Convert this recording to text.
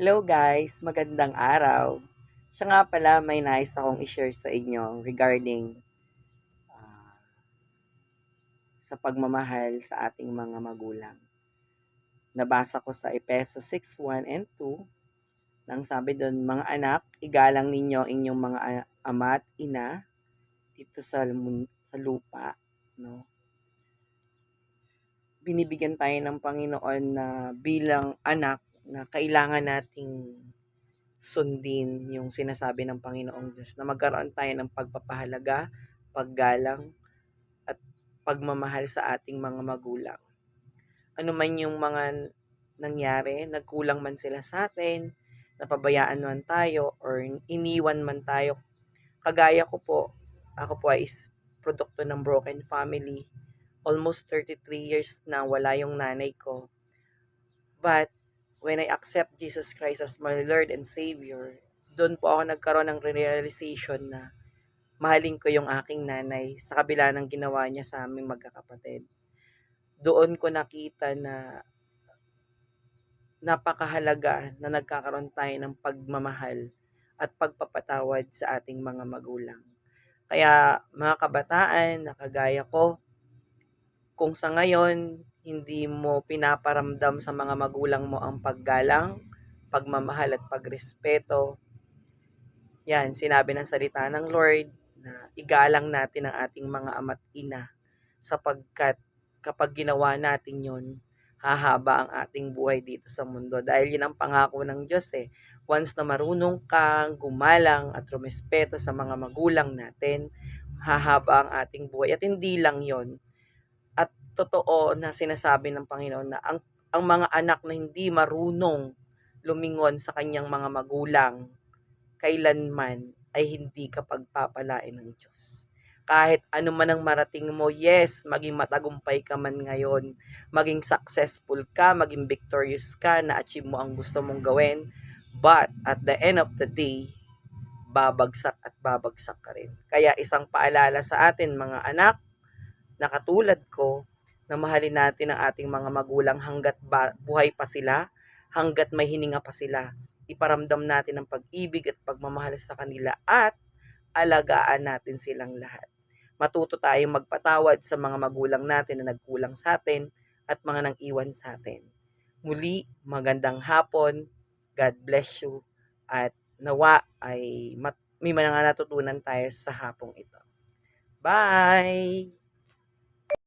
Hello guys, magandang araw. Siya nga pala may nais akong i-share sa inyo regarding ah, sa pagmamahal sa ating mga magulang. Nabasa ko sa Epeso 6:1 and 2 nang sabi doon, mga anak, igalang ninyo inyong mga ama at ina dito sa, sa lupa. No? Binibigyan tayo ng Panginoon na bilang anak na kailangan nating sundin yung sinasabi ng Panginoong Diyos na magkaroon tayo ng pagpapahalaga, paggalang, at pagmamahal sa ating mga magulang. Ano man yung mga nangyari, nagkulang man sila sa atin, napabayaan man tayo, or iniwan man tayo. Kagaya ko po, ako po ay is produkto ng broken family. Almost 33 years na wala yung nanay ko. But when I accept Jesus Christ as my Lord and Savior, doon po ako nagkaroon ng realization na mahalin ko yung aking nanay sa kabila ng ginawa niya sa aming magkakapatid. Doon ko nakita na napakahalaga na nagkakaroon tayo ng pagmamahal at pagpapatawad sa ating mga magulang. Kaya mga kabataan na kagaya ko, kung sa ngayon hindi mo pinaparamdam sa mga magulang mo ang paggalang, pagmamahal at pagrespeto, yan, sinabi ng salita ng Lord na igalang natin ang ating mga ama't ina sapagkat kapag ginawa natin yon hahaba ang ating buhay dito sa mundo. Dahil yun ang pangako ng Diyos eh. Once na marunong kang gumalang at rumespeto sa mga magulang natin, hahaba ang ating buhay. At hindi lang yon totoo na sinasabi ng Panginoon na ang, ang mga anak na hindi marunong lumingon sa kanyang mga magulang, kailanman ay hindi ka ng Diyos kahit ano man ang marating mo, yes, maging matagumpay ka man ngayon, maging successful ka, maging victorious ka, na-achieve mo ang gusto mong gawin, but at the end of the day, babagsak at babagsak ka rin. Kaya isang paalala sa atin mga anak, na katulad ko, na mahalin natin ang ating mga magulang hanggat buhay pa sila, hanggat may hininga pa sila. Iparamdam natin ang pag-ibig at pagmamahal sa kanila at alagaan natin silang lahat matuto tayong magpatawad sa mga magulang natin na nagkulang sa atin at mga nang iwan sa atin. Muli, magandang hapon. God bless you. At nawa ay mat- may mga natutunan tayo sa hapong ito. Bye!